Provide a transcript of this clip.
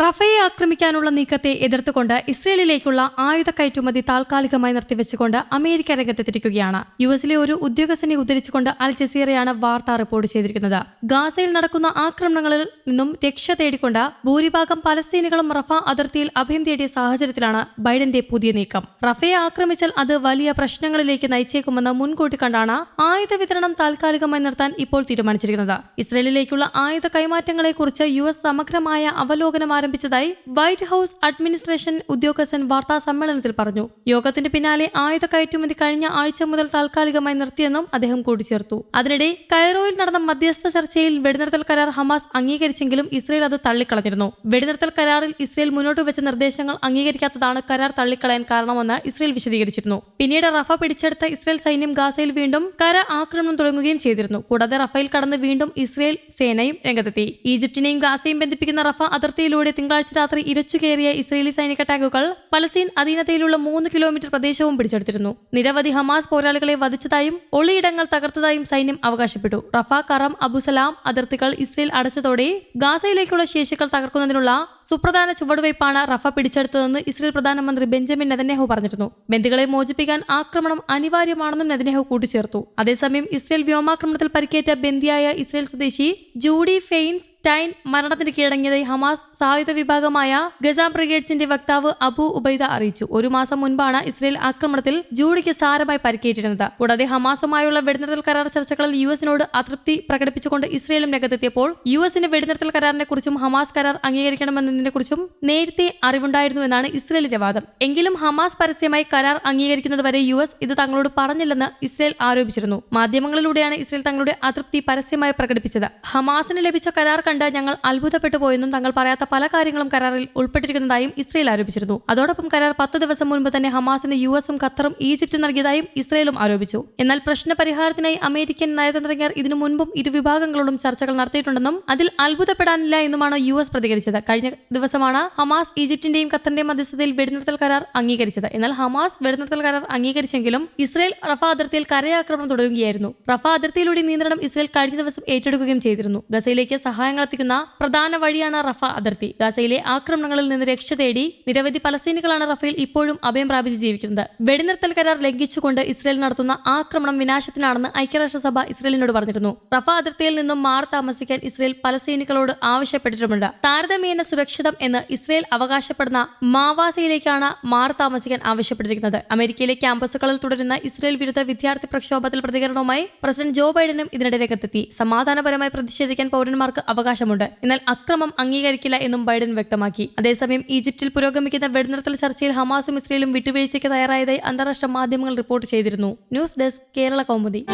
റഫയെ ആക്രമിക്കാനുള്ള നീക്കത്തെ എതിർത്തുകൊണ്ട് ഇസ്രയേലിലേക്കുള്ള ആയുധ കയറ്റുമതി താൽക്കാലികമായി നിർത്തിവെച്ചുകൊണ്ട് അമേരിക്ക രംഗത്തെത്തിരിക്കുകയാണ്. യു എസിലെ ഒരു ഉദ്യോഗസ്ഥനെ ഉദ്ധരിച്ചുകൊണ്ട് അൽ ജസീറയാണ് വാർത്ത റിപ്പോർട്ട് ചെയ്തിരിക്കുന്നത്. ഗാസയിൽ നടക്കുന്ന ആക്രമണങ്ങളിൽ നിന്നും രക്ഷ തേടിക്കൊണ്ട് ഭൂരിഭാഗം പലസ്തീനികളും റഫ അതിർത്തിയിൽ അഭയം തേടിയ സാഹചര്യത്തിലാണ് ബൈഡന്റെ പുതിയ നീക്കം. റഫയെ ആക്രമിച്ചാൽ അത് വലിയ പ്രശ്നങ്ങളിലേക്ക് നയിച്ചേക്കുമെന്ന് മുൻകൂട്ടി കണ്ടാണ് ആയുധ വിതരണം താൽക്കാലികമായി നിർത്താൻ ഇപ്പോൾ തീരുമാനിച്ചിരിക്കുന്നത്. ഇസ്രയേലിലേക്കുള്ള ആയുധ കൈമാറ്റങ്ങളെക്കുറിച്ച് യു എസ് സമഗ്രമായ അവലോകനം ആരംഭിച്ചതായി വൈറ്റ് ഹൌസ് അഡ്മിനിസ്ട്രേഷൻ ഉദ്യോഗസ്ഥൻ വാർത്താ സമ്മേളനത്തിൽ പറഞ്ഞു. യോഗത്തിന്റെ പിന്നാലെ ആയുധ കയറ്റുമതി കഴിഞ്ഞ ആഴ്ച മുതൽ താൽക്കാലികമായി നിർത്തിയെന്നും അദ്ദേഹം കൂട്ടിച്ചേർത്തു. അതിനിടെ കൈറോയിൽ നടന്ന മധ്യസ്ഥ ചർച്ചയിൽ വെടിനിർത്തൽ കരാർ ഹമാസ് അംഗീകരിച്ചെങ്കിലും ഇസ്രയേൽ അത് തള്ളിക്കളഞ്ഞിരുന്നു. വെടിനിർത്തൽ കരാറിൽ ഇസ്രയേൽ മുന്നോട്ട് വെച്ച നിർദ്ദേശങ്ങൾ അംഗീകരിക്കാത്തതാണ് കരാർ തള്ളിക്കളയാൻ കാരണമെന്ന് ഇസ്രയേൽ വിശദീകരിച്ചിരുന്നു. പിന്നീട് റഫ പിടിച്ചെടുത്ത ഇസ്രയേൽ സൈന്യം ഗാസയിൽ വീണ്ടും കര ആക്രമണം തുടങ്ങുകയും ചെയ്തിരുന്നു. കൂടാതെ റഫയിൽ കടന്ന് വീണ്ടും ഇസ്രയേൽ സേനയും രംഗത്തെത്തി. ഈജിപ്തിനെയും ഗാസയും ബന്ധിപ്പിക്കുന്ന റഫ അതിർത്തിയിലൂടെ തിങ്കളാഴ്ച രാത്രി ഇരച്ചു കയറിയ ഇസ്രയേലി സൈനിക ടാങ്കുകൾ പലസ്തീൻ അധീനതയിലുള്ള മൂന്ന് കിലോമീറ്റർ പ്രദേശവും പിടിച്ചെടുത്തിരുന്നു. നിരവധി ഹമാസ് പോരാളികളെ വധിച്ചതായും ഒളിയിടങ്ങൾ തകർത്തതായും സൈന്യം അവകാശപ്പെട്ടു. റഫ കറം അബുസലാം അതിർത്തികൾ ഇസ്രയേൽ അടച്ചതോടെ ഗാസയിലേക്കുള്ള ശേഷികൾ തകർക്കുന്നതിനുള്ള സുപ്രധാന ചുവടുവയ്പ്പാണ് റഫ പിടിച്ചെടുത്തതെന്ന് ഇസ്രയേൽ പ്രധാനമന്ത്രി ബെഞ്ചമിൻ നെതന്യാഹു പറഞ്ഞിരുന്നു. ബന്ദികളെ മോചിപ്പിക്കാൻ ആക്രമണം അനിവാര്യമാണെന്നും നെതന്യാഹു കൂട്ടിച്ചേർത്തു. അതേസമയം ഇസ്രയേൽ വ്യോമാക്രമണത്തിൽ പരിക്കേറ്റ ബന്ദിയായ ഇസ്രയേൽ സ്വദേശി ജൂഡി ഫെയിൻസ് ടൈൻ മരണത്തിന് കീഴടങ്ങിയതായി ഹമാസ് സായുധ വിഭാഗമായ ഗസ ബ്രിഗേഡ്സിന്റെ വക്താവ് അബു ഉബൈദ അറിയിച്ചു. ഒരു മാസം മുൻപാണ് ഇസ്രയേൽ ആക്രമണത്തിൽ ജൂഡിക്ക് സാരമായി പരിക്കേറ്റിരുന്നത്. കൂടാതെ ഹമാസുമായുള്ള വെടിനിർത്തൽ കരാർ ചർച്ചകളിൽ യു എസിനോട് അതൃപ്തി പ്രകടിപ്പിച്ചുകൊണ്ട് ഇസ്രയേലും രംഗത്തെത്തിയപ്പോൾ യു എസിന്റെ വെടിനിർത്തൽ കരാറിനെ കുറിച്ചും ഹമാസ് കരാർ അംഗീകരിക്കണമെന്നതിനെ കുറിച്ചും നേരത്തെ അറിവുണ്ടായിരുന്നു എന്നാണ് ഇസ്രയേലിന്റെ വാദം. എങ്കിലും ഹമാസ് പരസ്യമായി കരാർ അംഗീകരിക്കുന്നതുവരെ യു എസ് ഇത് തങ്ങളോട് പറഞ്ഞില്ലെന്ന് ഇസ്രയേൽ ആരോപിച്ചിരുന്നു. മാധ്യമങ്ങളിലൂടെയാണ് ഇസ്രയേൽ തങ്ങളുടെ അതൃപ്തി പരസ്യമായി പ്രകടിപ്പിച്ചത്. ഹമാസിന് ലഭിച്ച കരാർ കണ്ട് ഞങ്ങൾ അത്ഭുതപ്പെട്ടു പോയെന്നും തങ്ങൾ പറയാത്ത പല കാര്യങ്ങളും കരാറിൽ ഉൾപ്പെട്ടിരിക്കുന്നതായും ഇസ്രയേൽ ആരോപിച്ചിരുന്നു. അതോടൊപ്പം കരാർ പത്ത് ദിവസം മുൻപ് തന്നെ ഹമാസിന് യു എസും ഖത്തറും ഈജിപ്തും നൽകിയതായും ഇസ്രയേലും ആരോപിച്ചു. എന്നാൽ പ്രശ്ന പരിഹാരത്തിനായി അമേരിക്കൻ നയതന്ത്രജ്ഞർ ഇതിനു മുൻപും ഇരുവിഭാഗങ്ങളോടും ചർച്ചകൾ നടത്തിയിട്ടുണ്ടെന്നും അതിൽ അത്ഭുതപ്പെടാനില്ല എന്നുമാണ് യു എസ് പ്രതികരിച്ചത്. കഴിഞ്ഞ ദിവസമാണ് ഹമാസ് ഈജിപ്തിന്റെയും ഖത്തറിന്റെയും മധ്യസ്ഥതയിൽ വെടിനിർത്തൽ കരാർ അംഗീകരിച്ചത്. എന്നാൽ ഹമാസ് വെടിനിർത്തൽ കരാർ അംഗീകരിച്ചെങ്കിലും ഇസ്രയേൽ റഫ അതിർത്തിയിൽ കരയാക്രമണം തുടരുകയായിരുന്നു. റഫ അതിർത്തിയിലൂടെ നിയന്ത്രണം ഇസ്രയേൽ കഴിഞ്ഞ ദിവസം ഏറ്റെടുക്കുകയും ചെയ്തിരുന്നു. ഗസയിലേക്ക് സഹായങ്ങൾ എത്തിക്കുന്ന പ്രധാന വഴിയാണ് റഫ അതിർത്തി. ഗസയിലെ ആക്രമണങ്ങളിൽ നിന്ന് രക്ഷ തേടി നിരവധി പലസ്തീനികളാണ് റഫയിൽ ഇപ്പോഴും അഭയം പ്രാപിച്ച് ജീവിക്കുന്നത്. വെടിനിർത്തൽ കരാർ ലംഘിച്ചുകൊണ്ട് ഇസ്രയേൽ നടത്തുന്ന ആക്രമണം വിനാശത്തിനാണെന്ന് ഐക്യരാഷ്ട്രസഭ ഇസ്രയേലിനോട് പറഞ്ഞിരുന്നു. റഫ അതിർത്തിയിൽ നിന്നും മാറി താമസിക്കാൻ ഇസ്രയേൽ പലസ്തീനികളോട് ആവശ്യപ്പെട്ടിട്ടുമുണ്ട്. താരതമ്യേന സുരക്ഷിതം എന്ന് ഇസ്രയേൽ അവകാശപ്പെടുന്ന മാവാസയിലേക്കാണ് മാറി താമസിക്കാൻ ആവശ്യപ്പെട്ടിരിക്കുന്നത്. അമേരിക്കയിലെ ക്യാമ്പസുകളിൽ തുടരുന്ന ഇസ്രയേൽ വിരുദ്ധ വിദ്യാർത്ഥി പ്രക്ഷോഭത്തിൽ പ്രതികരണവുമായി പ്രസിഡന്റ് ജോ ബൈഡനും ഇതിനിടെ രംഗത്തെത്തി. സമാധാനപരമായി പ്രതിഷേധിക്കാൻ പൗരന്മാർക്ക് അവകാശമുണ്ട്. എന്നാൽ അക്രമം അംഗീകരിക്കില്ല എന്നും ബൈഡൻ വ്യക്തമാക്കി. അതേസമയം ഈജിപ്തിൽ പുരോഗമിക്കുന്ന വെടിനിർത്തൽ ചർച്ചയിൽ ഹമാസും ഇസ്രയേലും വിട്ടുവീഴ്ചയ്ക്ക് തയ്യാറായതായി അന്താരാഷ്ട്ര മാധ്യമങ്ങൾ റിപ്പോർട്ട് ചെയ്തിരുന്നു. News desk Kerala Kaumudi.